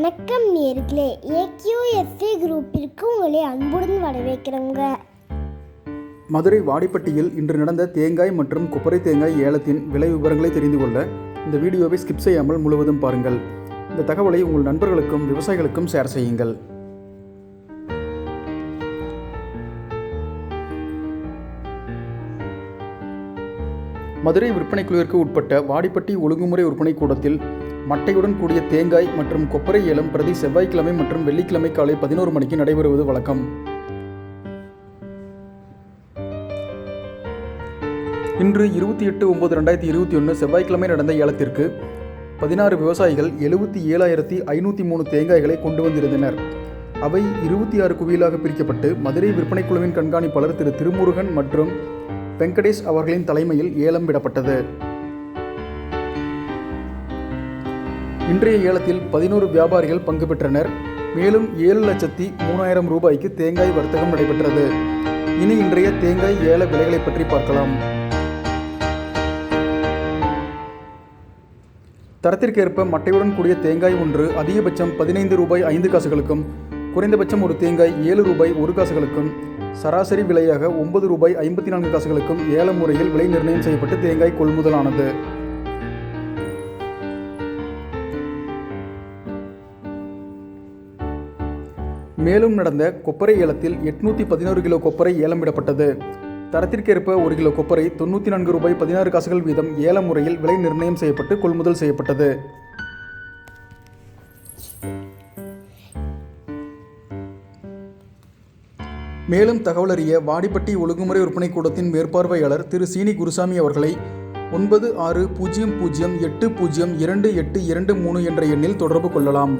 வணக்கம் நேர்களே. ஏக்யூஎஸ்சி குரூப்பிற்கு உங்களை அன்புடன் வரவேற்கிறோங்க. மதுரை வாடிப்பட்டியில் இன்று நடந்த தேங்காய் மற்றும் கொப்பரை தேங்காய் ஏலத்தின் விலை விவரங்களை தெரிந்து கொள்ள இந்த வீடியோவை ஸ்கிப் செய்யாமல் முழுவதும் பாருங்கள். இந்த தகவலை உங்கள் நண்பர்களுக்கும் விவசாயிகளுக்கும் ஷேர் செய்யுங்கள். மதுரை விற்பனை குழுவிற்கு உட்பட்ட வாடிப்பட்டி ஒழுங்குமுறை விற்பனை கூடத்தில் மட்டையுடன் கூடிய தேங்காய் மற்றும் கொப்பரை ஏலம் பிரதி செவ்வாய்க்கிழமை மற்றும் வெள்ளிக்கிழமை காலை பதினோரு மணிக்கு நடைபெறுவது வழக்கம். இன்று இருபத்தி எட்டு ஒன்பது ரெண்டாயிரத்தி இருபத்தி ஒன்று செவ்வாய்க்கிழமை நடந்த ஏலத்திற்கு பதினாறு விவசாயிகள் எழுபத்தி ஏழாயிரத்தி ஐநூற்றி மூணு தேங்காய்களை கொண்டு வந்திருந்தனர். அவை இருபத்தி ஆறு குவியலாக பிரிக்கப்பட்டு மதுரை விற்பனை குழுவின் கண்காணிப்பாளர் திரு திருமுருகன் மற்றும் வெங்கடேஷ் அவர்களின் தலைமையில் ஏலம் விடப்பட்டது. இன்றைய ஏலத்தில் பதினோரு வியாபாரிகள் பங்கு பெற்றனர். மேலும் ஏழு லட்சத்தி மூணாயிரம் ரூபாய்க்கு தேங்காய் வர்த்தகம் நடைபெற்றது. இனி இன்றைய தேங்காய் ஏல விலைகளை பற்றி பார்க்கலாம். தரத்திற்கேற்ப மட்டையுடன் கூடிய தேங்காய் ஒன்று அதிகபட்சம் பதினைந்து ரூபாய் ஐந்து காசுகளுக்கும் குறைந்தபட்சம் ஒரு தேங்காய் ஏழு ரூபாய் ஒரு காசுகளுக்கும் சராசரி விலையாக ஒன்பது ரூபாய் ஐம்பத்தி நான்கு காசுகளுக்கும் ஏல முறையில் விலை நிர்ணயம் செய்யப்பட்டு தேங்காய் கொள்முதலானது. மேலும் நடந்த கொப்பரை ஏலத்தில் எட்நூற்றி பதினோரு கிலோ கொப்பரை ஏலமிடப்பட்டது. தரத்திற்கேற்ப ஒரு கிலோ கொப்பரை தொண்ணூற்றி நான்கு ரூபாய் பதினாறு காசுகள் வீதம் ஏல முறையில் விலை நிர்ணயம் செய்யப்பட்டு கொள்முதல் செய்யப்பட்டது. மேலும் தகவல் அறிய வாடிப்பட்டி ஒழுங்குமுறை விற்பனை கூடத்தின் மேற்பார்வையாளர் திரு சீனி குருசாமி அவர்களை ஒன்பது ஆறு பூஜ்ஜியம் பூஜ்ஜியம் எட்டு பூஜ்ஜியம் இரண்டு எட்டு இரண்டு மூணு என்ற எண்ணில் தொடர்பு கொள்ளலாம்.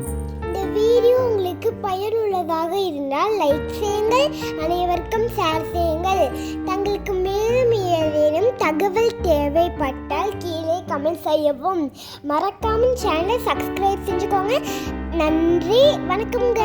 பயனுள்ளதாக இருந்தால் லைக் செய்யுங்கள். அனைவருக்கும் ஷேர் செய்யுங்கள். தங்களுக்கு மேலும் ஏதேனும் தகவல் தேவைப்பட்டால் கீழே கமெண்ட் செய்யவும். மறக்காமல் சேனலை சப்ஸ்கிரைப் செஞ்சுக்கோங்க. நன்றி. வணக்கம்ங்க.